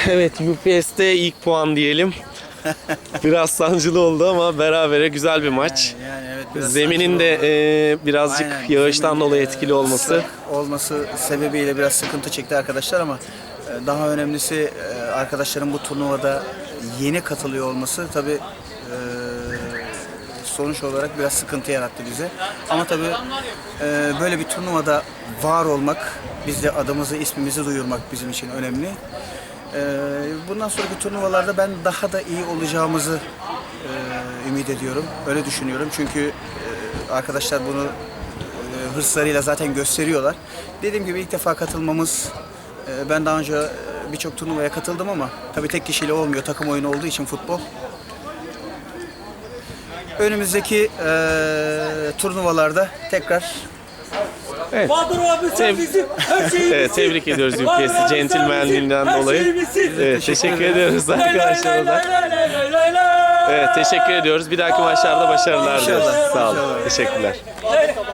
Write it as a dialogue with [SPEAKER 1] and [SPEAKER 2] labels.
[SPEAKER 1] Evet UPS'te ilk puan diyelim. Biraz sancılı oldu ama berabere güzel bir maç.
[SPEAKER 2] Yani evet biraz
[SPEAKER 1] Zeminin de
[SPEAKER 2] oldu.
[SPEAKER 1] e, birazcık
[SPEAKER 2] Aynen,
[SPEAKER 1] yağıştan
[SPEAKER 2] zemin,
[SPEAKER 1] dolayı
[SPEAKER 2] e,
[SPEAKER 1] etkili olması.
[SPEAKER 2] olması sebebiyle biraz sıkıntı çekti arkadaşlar ama e, daha önemlisi e, arkadaşların bu turnuvada yeni katılıyor olması tabi sonuç olarak biraz sıkıntı yarattı bize. Ama tabi böyle bir turnuvada var olmak, biz de adımızı, ismimizi duyurmak bizim için önemli. E, bundan sonraki turnuvalarda ben daha da iyi olacağımızı e, ümit ediyorum. Öyle düşünüyorum çünkü e, arkadaşlar bunu e, hırslarıyla zaten gösteriyorlar. Dediğim gibi ilk defa katılmamız, ben daha önce birçok turnuvaya katıldım ama tabii tek kişiyle olmuyor. Takım oyunu olduğu için futbol. Önümüzdeki turnuvalarda tekrar
[SPEAKER 3] Bahadır abi sen
[SPEAKER 1] Teb-
[SPEAKER 3] bizim her şeyimizsin.
[SPEAKER 1] Evet, tebrik ediyoruz
[SPEAKER 3] Bahadır
[SPEAKER 1] UPS'i
[SPEAKER 3] abi sen
[SPEAKER 1] centilmenliğinden
[SPEAKER 3] bizim her
[SPEAKER 1] dolayı.
[SPEAKER 3] şeyimizsin.
[SPEAKER 1] Evet, teşekkür ediyoruz
[SPEAKER 3] Lay lay
[SPEAKER 1] arkadaşlara
[SPEAKER 3] lay
[SPEAKER 1] da.
[SPEAKER 3] lay lay lay lay lay.
[SPEAKER 1] Evet, teşekkür ediyoruz. Bir dahaki maçlarda başarılar diliyoruz.
[SPEAKER 2] İnşallah,
[SPEAKER 1] Sağ olun. Teşekkürler.